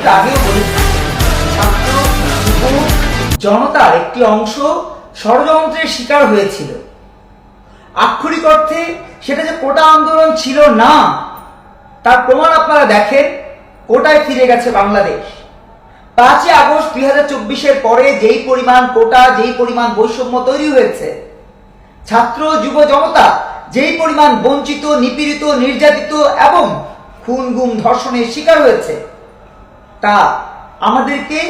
একটু আগেও বলেছি ছাত্র জনতার একটি অংশ ষড়যন্ত্রের শিকার হয়েছিল। আক্ষরিক অর্থে সেটা যে কোটা আন্দোলন ছিল না, তার প্রমাণ আপনারা দেখেন, কোটায় ফিরে গেছে বাংলাদেশ। পাঁচই আগস্ট দুই হাজার চব্বিশের পরে যেই পরিমাণ কোটা, যেই পরিমাণ বৈষম্য তৈরি হয়েছে, ছাত্র, যুব, জনতা যেই পরিমাণ বঞ্চিত, নিপীড়িত, নির্যাতিত এবং খুন গুম ধর্ষণের শিকার হয়েছে তা আমাদেরকে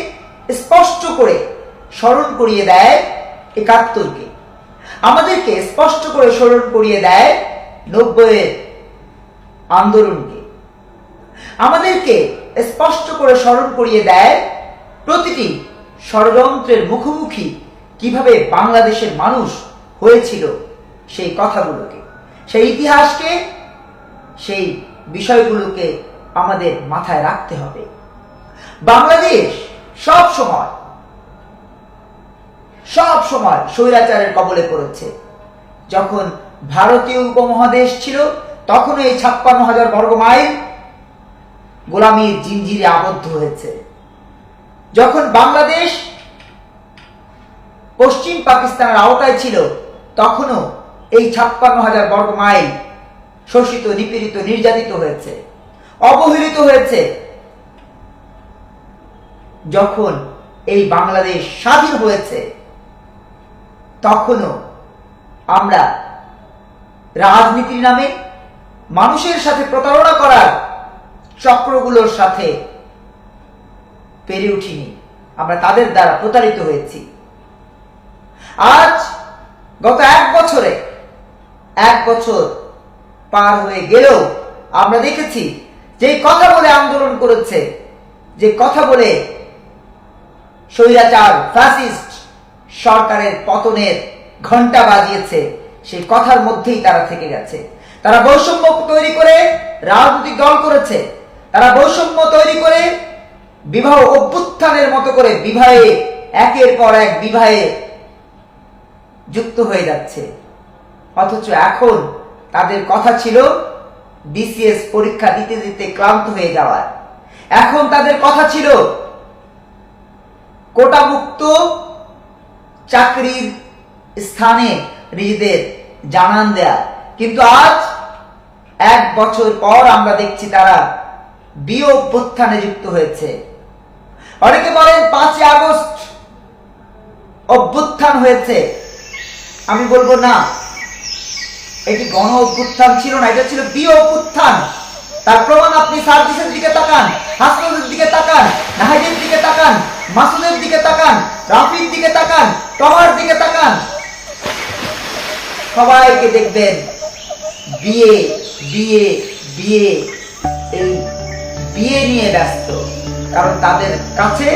স্পষ্ট করে স্মরণ করিয়ে দেয় একাত্তরকে। আমাদেরকে স্পষ্ট করে স্মরণ করিয়ে দেয় নব্বইয়ের আন্দোলনকে। আমাদেরকে স্পষ্ট করে স্মরণ করিয়ে দেয় প্রতিটি ষড়যন্ত্রের মুখোমুখি কীভাবে বাংলাদেশের মানুষ হয়েছিল সেই কথাগুলোকে, সেই ইতিহাসকে, সেই বিষয়গুলোকে আমাদের মাথায় রাখতে হবে। বাংলাদেশ সব সময় সব সময় স্বৈরাচারের কবলে পড়েছে। যখন ভারতীয় উপমহাদেশ ছিল তখন এই ছাপ্পান্ন হাজার বর্গ মাইল গোলামীর জিঞ্জিরে আবদ্ধ হয়েছে। যখন বাংলাদেশ পশ্চিম পাকিস্তানের আওতায় ছিল, তখনও এই ছাপ্পান্ন হাজার বর্গ মাইল শোষিত, নিপীড়িত, নির্যাতিত হয়েছে, অবহেলিত হয়েছে। যখন এই বাংলাদেশ স্বাধীন হয়েছে, তখনও আমরা রাজনীতির নামে মানুষের সাথে প্রতারণা করার চক্রগুলোর সাথে পেরে উঠিনি। আমরা তাদের দ্বারা প্রতারিত হয়েছি। আজ গত এক বছরে, এক বছর পার হয়ে গেলেও আমরা দেখেছি যে কথা বলে আন্দোলন করেছে, যে কথা বলে স্বৈরাচার ফ্যাসিস্ট সরকারের পতনের ঘণ্টা বাজিয়েছে, সেই কথার মধ্যেই তারা থেকে গেছে। তারা বৈষম্য তৈরি করে রাজনৈতিক দল করেছে। তারা বৈষম্য তৈরি করে বিবাহ অভ্যুত্থানের মতো করে বিবাহে, একের পর এক বিবাহে যুক্ত হয়ে যাচ্ছে। অথচ এখন তাদের কথা ছিল বিসিএস পরীক্ষা দিতে দিতে ক্লান্ত হয়ে যাওয়ার। এখন তাদের কথা ছিল কোটামুক্ত চাকরির স্থানে নিজেদের জানান দেয়া। কিন্তু আজ, এক বছর পর আমরা দেখছি তারা বিয়ে অভ্যুত্থানে যুক্ত হয়েছে। অনেকে বলেন পাঁচই আগস্ট অভ্যুত্থান হয়েছে। আমি বলব না। এটি গণ অভ্যুত্থান ছিল না, এটা ছিল বিয়ে অভ্যুত্থান। তার প্রমাণ আপনি সার্ভিসের দিকে তাকান হাসপাতালের দিকে তাকান, নাহিদের দিকে তাকান। মাসুদের দিকে তাকান, রাফির দিকে তাকান টমার দিকে তাকান। সবাইকে দেখবেন, বিয়ে বিয়ে বিয়ে, এই বিয়ে নিয়ে ব্যস্ত। কারণ তাদের কাছে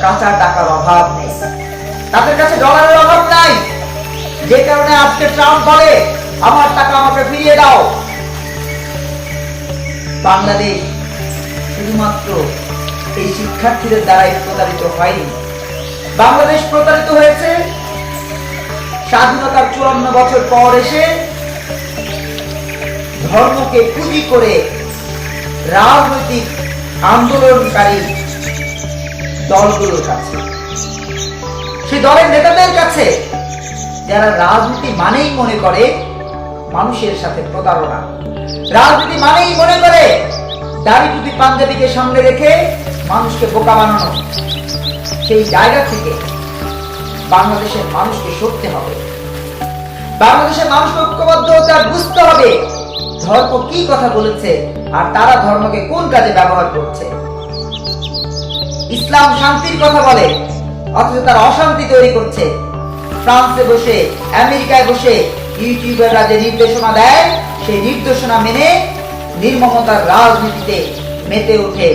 কাঁচা টাকার অভাব নেই। তাদের কাছে ডলারের অভাব নাই। যে কারণে আজকে ট্রাম্প বলে, আমার টাকা আমাকে ফিরিয়ে দাও। বাংলাদেশ শুধুমাত্র এই শিক্ষার্থীদের দ্বারাই প্রতারিত হয়নি। বাংলাদেশ প্রতারিত হয়েছে। স্বাধীনতার চুয়ান্ন বছর পর এসে ধর্মকে পুঁজি করে রাজনৈতিক আন্দোলনকারী দলগুলোর কাছে। সেই দলের নেতাদের কাছে যারা রাজনীতি মানেই মনে করে, মানুষের সাথে প্রতারণা। রাজনীতি মানেই মনে করে, দাড়ি টুপি পাঞ্জাবিকে সামনে রেখে মানুষকে বোকা বানানো। সেই জায়গা থেকে বাংলাদেশের মানুষকে সরতে হবে। বাংলাদেশের মানুষ ঐক্যবদ্ধ হতে আর বুঝতে হবে ধর্ম কি কথা বলেছে আর তারা ধর্মকে কোন কাজে ব্যবহার করছে। ইসলাম শান্তির কথা বলে, অথচ তারা অশান্তি তৈরি করছে। ফ্রান্সে বসে, আমেরিকায় বসে ইউটিউবাররা যে নির্দেশনা দেয়। সেই নির্দেশনা মেনে নির্মমতার রাজনীতিতে মেতে ওঠে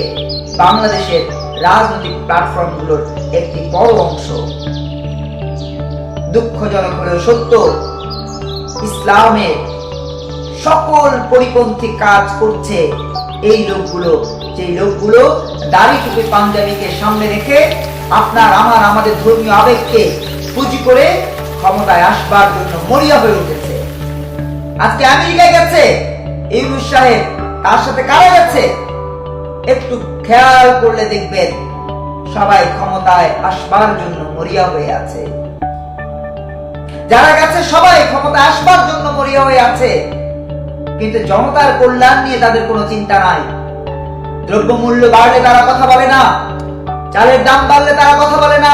বাংলাদেশের রাজনৈতিক প্ল্যাটফর্মগুলোর একটি বড় অংশ। দুঃখজনক হলেও সত্য ইসলামের সকল পরিপন্থী কাজ করছে এই লোকগুলো। যে লোকগুলো দাড়ি টুপি পাঞ্জাবিকে সামনে রেখে আপনার, আমার, আমাদের ধর্মীয় আবেগকে পুঁজি করে ক্ষমতায় আসবার জন্য মরিয়া হয়ে উঠেছে। আজকে আমেরিকায় গেছে, ইউনুস সাহেব, তার সাথে কারা গেছে? একটু খেয়াল করলে দেখবেন সবাই ক্ষমতায় আসবার জন্য মরিয়া হয়ে আছে। যারা গেছে সবাই ক্ষমতায় আসবার জন্য মরিয়া হয়ে আছে, কিন্তু জনতার কল্যাণ নিয়ে তাদের কোনো চিন্তা নাই। দ্রব্যমূল্য বাড়লে তারা কথা বলে না, চালের দাম বাড়লে তারা কথা বলে না,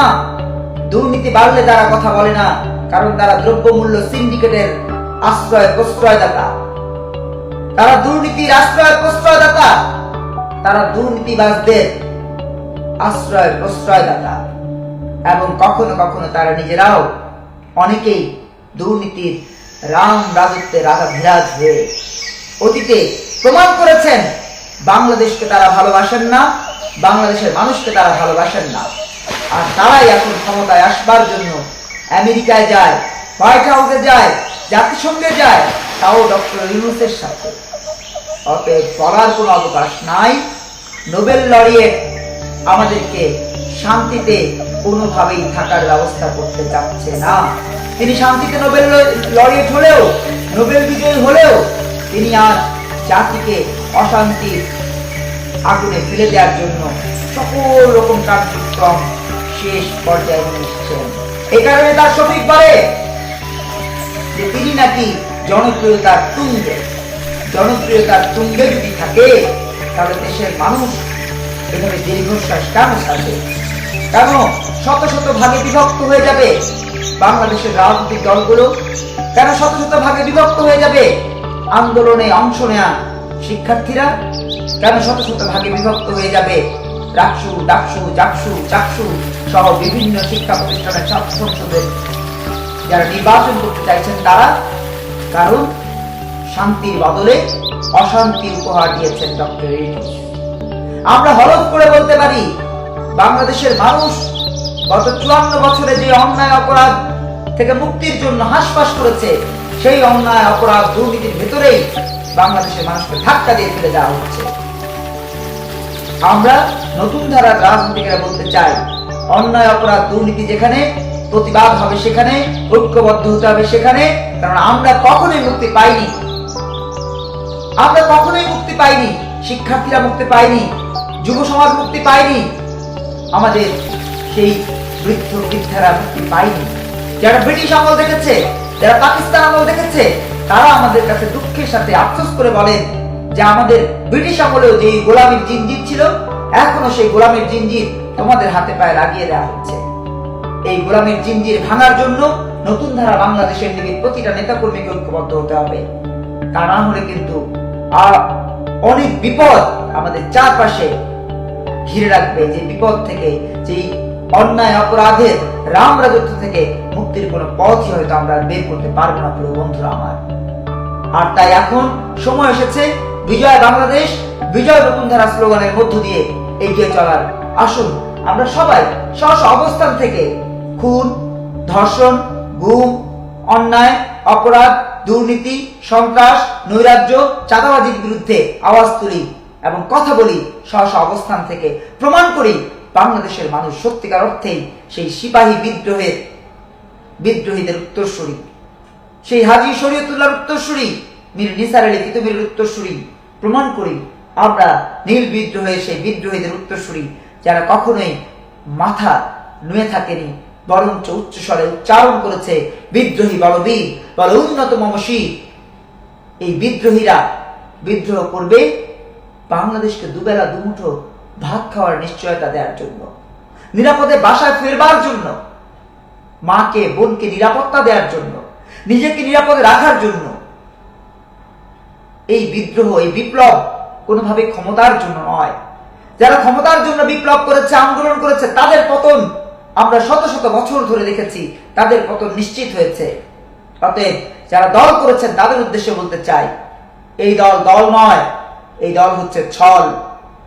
দুর্নীতি বাড়লে তারা কথা বলে না, কারণ তারা দ্রব্যমূল্য সিন্ডিকেটের আশ্রয় প্রশ্রয়দাতা। তারা দুর্নীতির আশ্রয় প্রশ্রয়দাতা। তারা দুর্নীতিবাজদের আশ্রয়, প্রশ্রয়দাতা এবং কখনো কখনো তারা নিজেরাও অনেকেই দুর্নীতির রাম রাজত্বে রাজা বিরাজ হয়ে অতীতে প্রমাণ করেছেন, বাংলাদেশকে তারা ভালোবাসেন না, বাংলাদেশের মানুষকে তারা ভালোবাসেন না। আর তারাই এখন ক্ষমতায় আসবার জন্য আমেরিকায় যায়, হোয়াইট হাউসে যায়, জাতিসংঘে যায়, তাও ডক্টর ইউনুসের সাথে। অতএব বলার কোনো অবকাশ নাই। নোবেল লরিয়েট আমাদেরকে শান্তিতে কোনোভাবেই থাকার ব্যবস্থা করতে চাচ্ছে না। তিনি শান্তিতে নোবেল লরিয়েট হলেও, নোবেল বিজয়ী হলেও তিনি আর জাতিকে অশান্তির আগুনে ফেলে দেওয়ার জন্য সকল রকম কার্যক্রম শেষ পর্যায়ে নিয়ে এসেছেন এই কারণে তার সঠিক বলে যে তিনি নাকি জনপ্রিয়তার তুঙ্গে। জনপ্রিয়তার তুঙ্গে যদি থাকে, তাহলে দেশের মানুষ এখানে দীর্ঘশ্বাস কেন ছাড়বে? কেন শত শত ভাগে বিভক্ত হয়ে যাবে বাংলাদেশের রাজনৈতিক দলগুলো? কেন শত শত ভাগে বিভক্ত হয়ে যাবে আন্দোলনে অংশ নেয়া শিক্ষার্থীরা? কেন শত শত ভাগে বিভক্ত হয়ে যাবে রাকসু, ডাকসু, জাকসু, চাকসু সহ বিভিন্ন শিক্ষা প্রতিষ্ঠানের ছাত্র সংসদের যারা নির্বাচন করতে চাইছেন তারা? কারণ শান্তির বদলে অশান্তি উপহার দিয়েছেন ডক্টর আমরা হলফ করে বলতে পারি, বাংলাদেশের মানুষ গত চুয়ান্ন বছরে যে অন্যায় অপরাধ থেকে মুক্তির জন্য হাসপাস করেছে, সেই অন্যায় অপরাধ দুর্নীতির ভেতরেই বাংলাদেশের মানুষকে ধাক্কা দিয়ে ফেলে দেওয়া হচ্ছে। আমরা নতুন ধারার রাজনীতিকেরা বলতে চাই, অন্যায় অপরাধ দুর্নীতি যেখানে, প্রতিবাদ হবে সেখানে, ঐক্যবদ্ধ হতে হবে সেখানে, কারণ আমরা কখনোই মুক্তি পাইনি। আমরা কখনোই মুক্তি পাইনি, শিক্ষার্থীরা মুক্তি পাইনি যুব সমাজ মুক্তি পাইনি আমাদের সেই বৃদ্ধ বৃদ্ধারা মুক্তি পাইনি যারা ব্রিটিশ আমল দেখেছে, যারা পাকিস্তান আমল দেখেছে, তারা আমাদের কাছে দুঃখের সাথে আফসোস করে বলেন যে আমাদের ব্রিটিশ আমলেও যে গোলামীর জিনজির ছিল, এখনও সেই গোলামীর জিনজির তোমাদের হাতে পায়ে লাগিয়ে দেওয়া হচ্ছে। এই গোলামীর জিনজির ভাঙার জন্য নতুন ধারা বাংলাদেশের দিকে প্রতিটা নেতাকর্মীকে ঐক্যবদ্ধ হতে হবে। তা না হলে কিন্তু আর অনেক বিপদ আমাদের চারপাশে ঘিরে রাখবে। যে বিপদ থেকে যে অন্যায়, অপরাধের রাম রাজত্ব থেকে মুক্তির কোনো পথই হয়তো আমরা বের করতে পারব না, প্রিয় বন্ধুরা আমার। আর তাই এখন সময় এসেছে, বিজয় বাংলাদেশ, বিজয় বসুন্ধরা স্লোগানের মধ্য দিয়ে এগিয়ে চলার। আসুন, আমরা সবাই স্ব স্ব অবস্থান থেকে খুন, ধর্ষণ, গুম, অন্যায়, অপরাধ দুর্নীতি, সন্ত্রাস, নৈরাজ্য, চাঁদাবাজির বিরুদ্ধে আওয়াজ তুলি এবং কথা বলি স্ব অবস্থান থেকে প্রমাণ করি, বাংলাদেশের মানুষ সত্যিকার অর্থেই সেই সিপাহী বিদ্রোহের, বিদ্রোহীদের উত্তরসূরি। সেই হাজি শরীয়তুল্লাহর উত্তরসূরি, মীর নিসার আলী তিতুমিরের উত্তরসূরি। প্রমাণ করি, আমরা নীল বিদ্রোহের সেই বিদ্রোহীদের উত্তরসূরি, যারা কখনোই মাথা নুয়ে থাকেনি। বরঞ্চ উচ্চস্বরে উচ্চারণ করেছে বিদ্রোহী বলবীর, বল উন্নত মমসী এই বিদ্রোহীরা বিদ্রোহ করবে, বাংলাদেশকে দুবেলা দুমুঠো ভাত খাওয়ার নিশ্চয়তা দেওয়ার জন্য। নিরাপদে বাসায় ফেরবার জন্য। মাকে, বোনকে নিরাপত্তা দেওয়ার জন্য। নিজেকে নিরাপদে রাখার জন্য। এই বিদ্রোহ, এই বিপ্লব কোনোভাবে ক্ষমতার জন্য নয়। যারা ক্ষমতার জন্য বিপ্লব করেছে, আন্দোলন করেছে, তাদের পতন আমরা শত শত বছর ধরে দেখেছি, তাদের পতন নিশ্চিত হয়েছে। অতএব যারা দল করেছেন, তাদের উদ্দেশ্যে বলতে চাই, এই দল দল নয়, এই দল হচ্ছে ছল।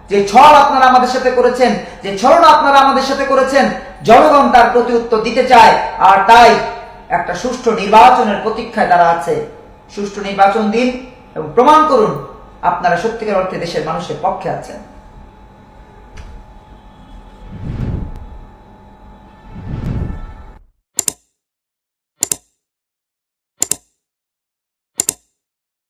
যে ছল আপনারা আমাদের সাথে করেছেন, যে ছলনা আপনারা আমাদের সাথে করেছেন, জনগণ তার প্রতি উত্তর দিতে চায়, আর তাই একটা সুষ্ঠু নির্বাচনের প্রতীক্ষায় তারা আছে। সুষ্ঠু নির্বাচন দিন এবং প্রমাণ করুন, আপনারা সত্যিকার অর্থে দেশের মানুষের পক্ষে আছেন।